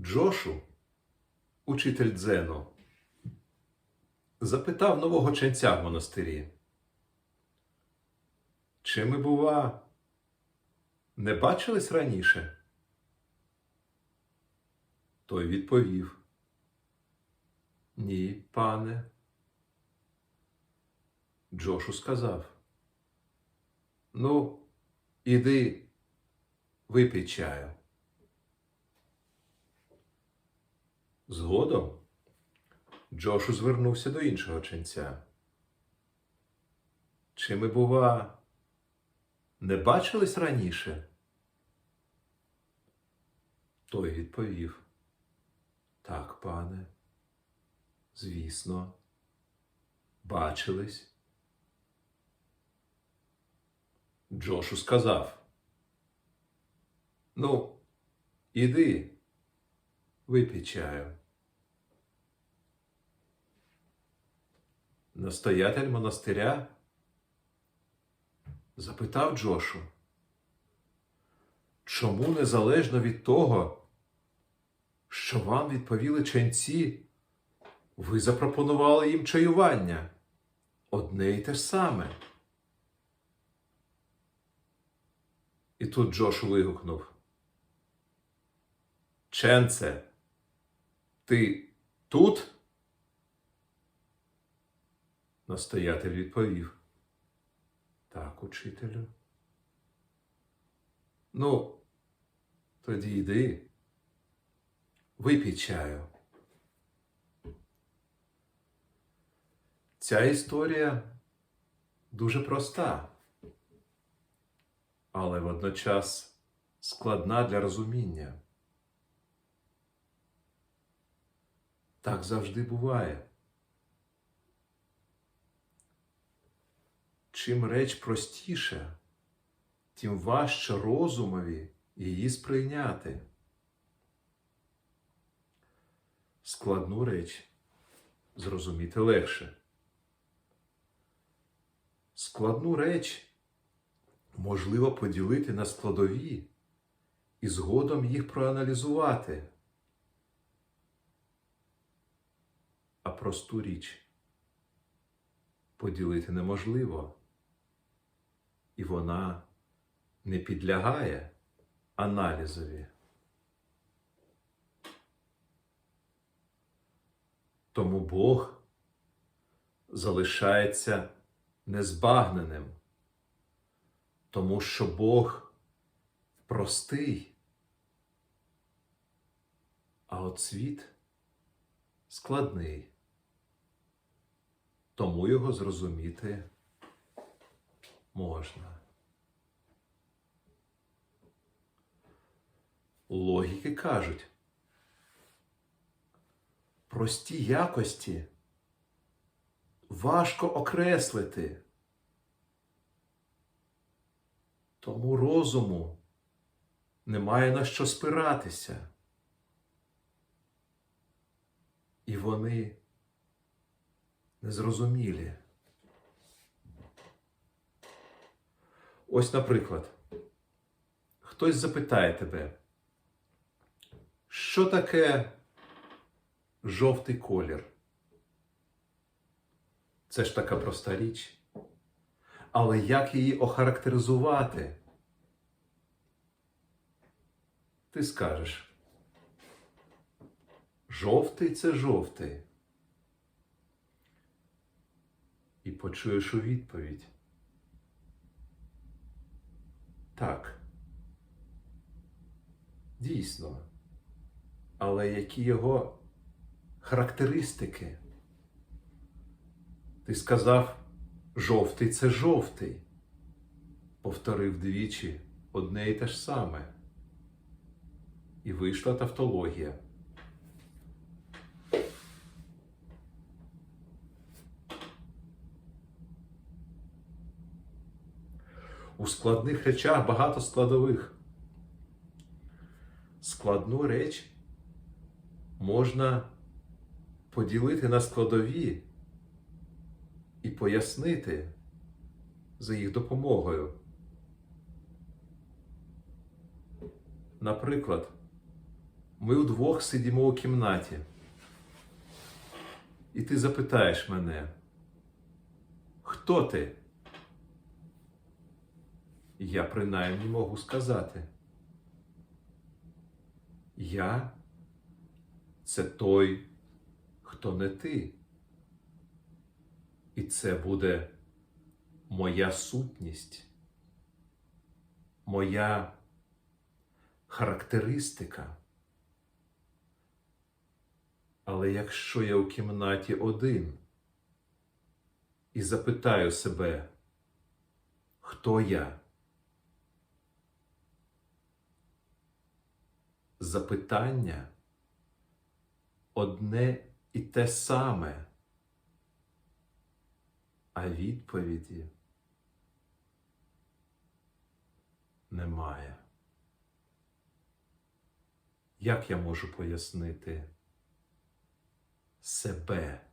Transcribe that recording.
Джошу, учитель дзену, запитав нового ченця в монастирі. Чи ми, бува, не бачились раніше? Той відповів. Ні, пане. Джошу сказав. Ну, іди, випий чаю. Згодом Джошу звернувся до іншого ченця. Чи ми, бува, не бачились раніше? Той відповів. Так, пане. Звісно, бачились. Джошу сказав. Ну, іди, випій чаю. Настоятель монастиря запитав Джошу, чому незалежно від того, що вам відповіли ченці, ви запропонували їм чаювання одне й те саме. І тут Джошу вигукнув. Ченце, ти тут? Настоятель відповів. Так, учителю. Ну, тоді йди, випій чаю. Ця історія дуже проста, але водночас складна для розуміння. Так завжди буває. Чим реч простіша, тим важче розумові її сприйняти. Складну реч зрозуміти легше. Складну реч можливо поділити на складові і згодом їх проаналізувати. А просту річ поділити неможливо, і вона не підлягає аналізові. Тому Бог залишається незбагненим, тому що Бог простий, а от світ складний, тому його зрозуміти можна. Логіки кажуть, прості якості важко окреслити. Тому розуму немає на що спиратися. І вони незрозумілі. Ось, наприклад, хтось запитає тебе, що таке жовтий колір? Це ж така проста річ. Але як її охарактеризувати? Ти скажеш. Жовтий це жовтий. І почуєш у відповідь. Так. Дійсно. Але які його характеристики? Ти сказав, жовтий це жовтий. Повторив двічі одне і те ж саме. І вийшла тавтологія. У складних речах багато складових. Складну реч можна поділити на складові і пояснити за їх допомогою. Наприклад, ми удвох сидімо у кімнаті. І ти запитаєш мене, хто ти? Я принаймні можу сказати. Я це той, хто не ти. І це буде моя сутність, моя характеристика. Але якщо я у кімнаті один і запитаю себе, хто я? Запитання одне і те саме, а відповіді немає. Як я можу пояснити себе?